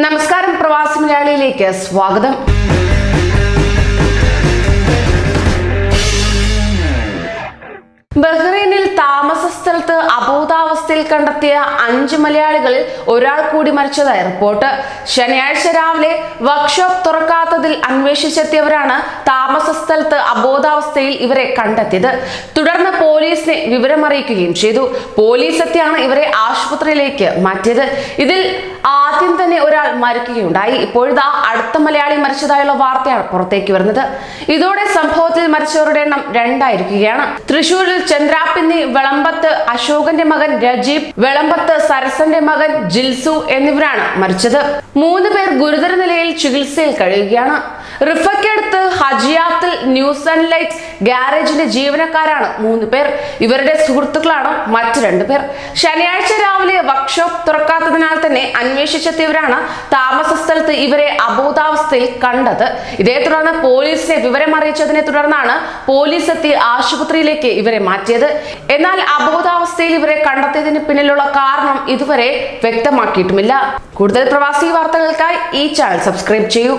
നമസ്കാരം പ്രവാസി മലയാളിയിലേക്ക് സ്വാഗതം. ബഹ്റൈനിൽ താമസ സ്ഥലത്ത് അബോധാവസ്ഥയിൽ കണ്ടെത്തിയ അഞ്ച് മലയാളികളിൽ ഒരാൾ കൂടി മരിച്ചതായി റിപ്പോർട്ട്. ശനിയാഴ്ച രാവിലെ വർക്ക്ഷോപ്പ് തുറക്കാത്തതിൽ അന്വേഷിച്ചെത്തിയവരാണ് താമസ സ്ഥലത്ത് അബോധാവസ്ഥയിൽ ഇവരെ കണ്ടെത്തിയത്. തുടർന്ന് പോലീസിനെ വിവരമറിയിക്കുകയും ചെയ്തു. പോലീസ് എത്തിയാണ് ഇവരെ ആശുപത്രിയിലേക്ക് മാറ്റിയത്. ഇതിൽ ആദ്യം തന്നെ ഒരാൾ മരിക്കുകയുണ്ടായി. ഇപ്പോഴിതാ അടുത്ത മലയാളി മരിച്ചതായുള്ള വാർത്തയാണ് പുറത്തേക്ക് വരുന്നത്. ഇതോടെ സംഭവത്തിൽ മരിച്ചവരുടെ എണ്ണം രണ്ടായിരിക്കുകയാണ്. തൃശൂരിൽ ചന്ദ്രാപ്പിന്നി വിളമ്പത്ത് അശോകന്റെ മകൻ രജീബ് വിളമ്പത്ത് സരസന്റെ മകൻ ജിൽസു എന്നിവരാണ് മരിച്ചത്. മൂന്ന് പേർ ഗുരുതര നിലയിൽ ചികിത്സയിൽ കഴിയുകയാണ്. റിഫയ്ക്കടുത്ത് ഹജിയാത്തിൽ ന്യൂസ് ആൻഡ് ലൈറ്റ് ഗ്യാരേജിന്റെ ജീവനക്കാരാണ് മൂന്ന് പേർ. ഇവരുടെ സുഹൃത്തുക്കളാണ് മറ്റു രണ്ടു പേർ. ശനിയാഴ്ച രാവിലെ വർക്ക്ഷോപ്പ് തുറക്കാത്തതിനാൽ തന്നെ അന്വേഷിച്ചെത്തിയവരാണ് താമസ സ്ഥലത്ത് ഇവരെ അബോധാവസ്ഥയിൽ കണ്ടത്. ഇതേ തുടർന്ന് പോലീസിനെ വിവരം അറിയിച്ചതിനെ തുടർന്നാണ് പോലീസ് എത്തി ആശുപത്രിയിലേക്ക് ഇവരെ മാറ്റിയത്. എന്നാൽ അബോധാവസ്ഥയിൽ ഇവരെ കണ്ടെത്തിയതിന് പിന്നിലുള്ള കാരണം ഇതുവരെ വ്യക്തമാക്കിയിട്ടുമില്ല. കൂടുതൽ പ്രവാസി വാർത്തകൾക്കായി ഈ ചാനൽ സബ്സ്ക്രൈബ് ചെയ്യൂ.